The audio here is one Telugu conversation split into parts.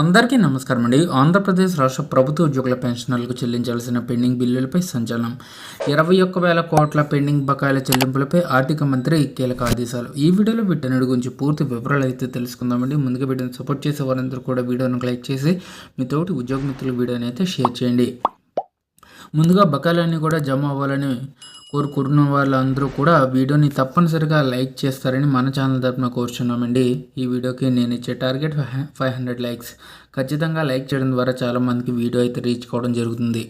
అందరికీ నమస్కారం అండి. ఆంధ్రప్రదేశ్ రాష్ట్ర ప్రభుత్వ ఉద్యోగుల పెన్షనర్లకు చెల్లించాల్సిన పెండింగ్ బిల్లులపై సంచలనం. ఇరవై ఒక్క వేల కోట్ల పెండింగ్ బకాయిల చెల్లింపులపై ఆర్థిక మంత్రి కీలక ఆదేశాలు. ఈ వీడియోలో వీటన్నిటి గురించి పూర్తి వివరాలు అయితే తెలుసుకుందామండి ముందుగా వీడియోని సపోర్ట్ చేసే వారందరూ కూడా వీడియోను లైక్ చేసి మీ తోటి ఉద్యోగ మిత్రుల వీడియోని అయితే షేర్ చేయండి. ముందుగా బకాయిలన్నీ కూడా జమ అవ్వాలని కోరుకుంటున్న వాళ్ళందరూ కూడా వీడియోని తప్పనిసరిగా లైక్ చేస్తారని మన ఛానల్ తరఫున కోరుచున్నామండి. ఈ వీడియోకి నేను ఇచ్చే టార్గెట్ ఫైవ్ హండ్రెడ్ లైక్స్. ఖచ్చితంగా లైక్ చేయడం ద్వారా చాలామందికి వీడియో అయితే రీచ్ కావడం జరుగుతుంది.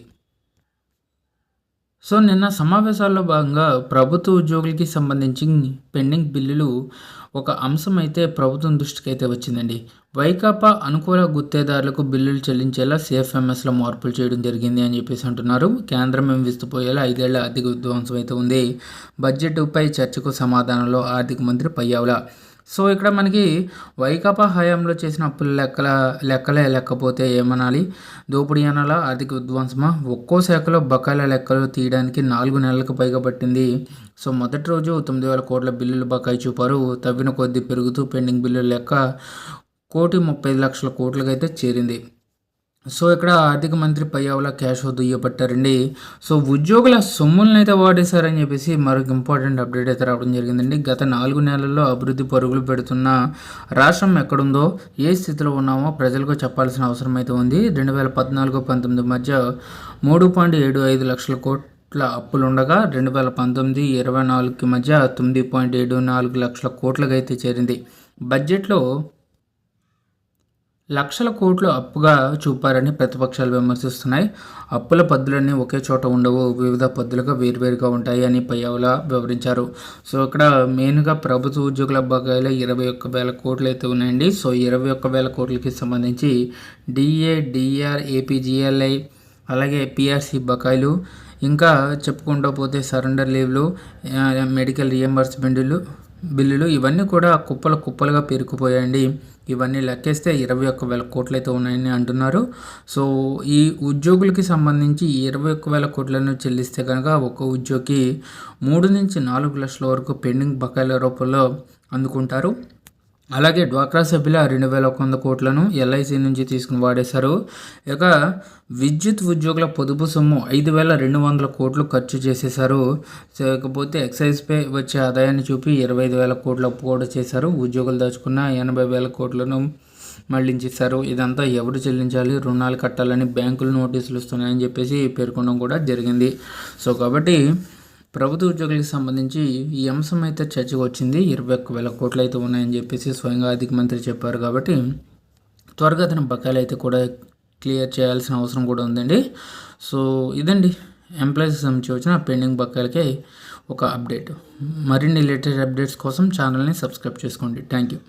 సో నిన్న సమావేశాల్లో భాగంగా ప్రభుత్వ ఉద్యోగులకి సంబంధించి పెండింగ్ బిల్లులు ఒక అంశం అయితే ప్రభుత్వం దృష్టికి అయితే వచ్చిందండి. వైకాపా అనుకూల గుత్తేదారులకు బిల్లులు చెల్లించేలా సిఎఫ్ఎంఎస్లో మార్పులు చేయడం జరిగింది అని చెప్పేసి అంటున్నారు. కేంద్రం ఏం విస్తుపోయేలా ఐదేళ్ళ ఆర్థిక విధ్వంసం అయితే ఉంది. బడ్జెట్పై చర్చకు సమాధానంలో ఆర్థిక మంత్రి పయ్యావుల. సో ఇక్కడ మనకి వైకాపా హయాంలో చేసిన అప్పుల లెక్కల లెక్కలే లెక్కపోతే ఏమనాలి? దోపిడీ అనాలా? ఆర్థిక విధ్వంసమా? ఒక్కో శాఖలో బకాయిల లెక్కలు తీయడానికి నాలుగు నెలలకు పైగా పట్టింది. సో మొదటి రోజు తొమ్మిది వేల కోట్ల బిల్లులు బకాయి చూపారు. తవ్విన కొద్దీ పెరుగుతూ పెండింగ్ బిల్లుల లెక్క కోటి ముప్పై లక్షల కోట్లకైతే చేరింది. సో ఇక్కడ ఆర్థిక మంత్రి పయ్యావుల క్యాష్ దుయ్యబట్టారండి సో ఉద్యోగుల సొమ్ములను అయితే వాడేశారని చెప్పేసి మరొక ఇంపార్టెంట్ అప్డేట్ అయితే రావడం జరిగిందండి. గత నాలుగు నెలల్లో అభివృద్ధి పరుగులు పెడుతున్న రాష్ట్రం ఎక్కడుందో ఏ స్థితిలో ఉన్నామో ప్రజలకు చెప్పాల్సిన అవసరం అయితే ఉంది. రెండు వేల పద్నాలుగు పంతొమ్మిది మధ్య మూడు పాయింట్ ఏడు ఐదు లక్షల కోట్ల అప్పులు ఉండగా రెండు వేల పంతొమ్మిది ఇరవై నాలుగుకి మధ్య తొమ్మిది పాయింట్ ఏడు నాలుగు లక్షల కోట్లకైతే అయితే చేరింది. బడ్జెట్లో లక్షల కోట్లు అప్పుగా చూపారని ప్రతిపక్షాలు విమర్శిస్తున్నాయి. అప్పుల పద్దులన్నీ ఒకే చోట ఉండవు వివిధ పద్దులుగా వేరువేరుగా ఉంటాయి అని పయ్యావుల వివరించారు. సో ఇక్కడ మెయిన్గా ప్రభుత్వ ఉద్యోగుల బకాయిలు ఇరవై ఒక్క వేల కోట్లు అయితే ఉన్నాయండి. సో ఇరవై ఒక్క వేల కోట్లకి సంబంధించి డిఏ డిఆర్ ఏపీజిఎల్ఐ అలాగే పిఆర్సి బకాయిలు ఇంకా చెప్పుకుంటూ పోతే సరెండర్ లీవ్లు మెడికల్ రియంబర్స్మెంట్లు బిల్లులు ఇవన్నీ కూడా కుప్పలు కుప్పలుగా పేరుకుపోయాయండి. ఇవన్నీ లెక్కేస్తే ఇరవై ఒక్క వేల కోట్లు అయితే ఉన్నాయని అంటున్నారు. సో ఈ ఉద్యోగులకి సంబంధించి ఇరవై ఒక్క వేల కోట్లను చెల్లిస్తే కనుక ఒక ఉద్యోగి మూడు నుంచి నాలుగు లక్షల వరకు పెండింగ్ బకాయిల రూపంలో అందుకుంటారు. అలాగే డ్వాక్రా సభ్యుల రెండు వేల ఒక వంద కోట్లను ఎల్ఐసి నుంచి తీసుకుని వాడేశారు. ఇక విద్యుత్ ఉద్యోగుల పొదుపు సొమ్ము ఐదు వేల రెండు వందల కోట్లు ఖర్చు చేసేశారు. ఇకపోతే ఎక్సైజ్పై వచ్చే ఆదాయాన్ని చూపి ఇరవై ఐదు వేల కోట్ల అప్పు కూడా చేశారు. ఉద్యోగులు దాచుకున్న ఎనభై వేల కోట్లను మళ్ళించేశారు. ఇదంతా ఎవరు చెల్లించాలి? రుణాలు కట్టాలని బ్యాంకులు నోటీసులు వస్తున్నాయని చెప్పేసి పేర్కొనడం కూడా జరిగింది. సో కాబట్టి ప్రభుత్వ ఉద్యోగులకు సంబంధించి ఈ అంశం అయితే చర్చకు వచ్చింది. ఇరవై ఒక్క వేల కోట్లు అయితే ఉన్నాయని చెప్పేసి స్వయంగా ఆర్థిక మంత్రి చెప్పారు కాబట్టి త్వరగా తన బకాయిలు అయితే కూడా క్లియర్ చేయాల్సిన అవసరం కూడా ఉందండి. సో ఇదండి. ఎంప్లాయీస్ సంబంధించి వచ్చిన పెండింగ్ బకాయిలకే ఒక అప్డేట్. మరిన్ని లేటెస్ట్ అప్డేట్స్ కోసం ఛానల్ని సబ్స్క్రైబ్ చేసుకోండి. Thank you.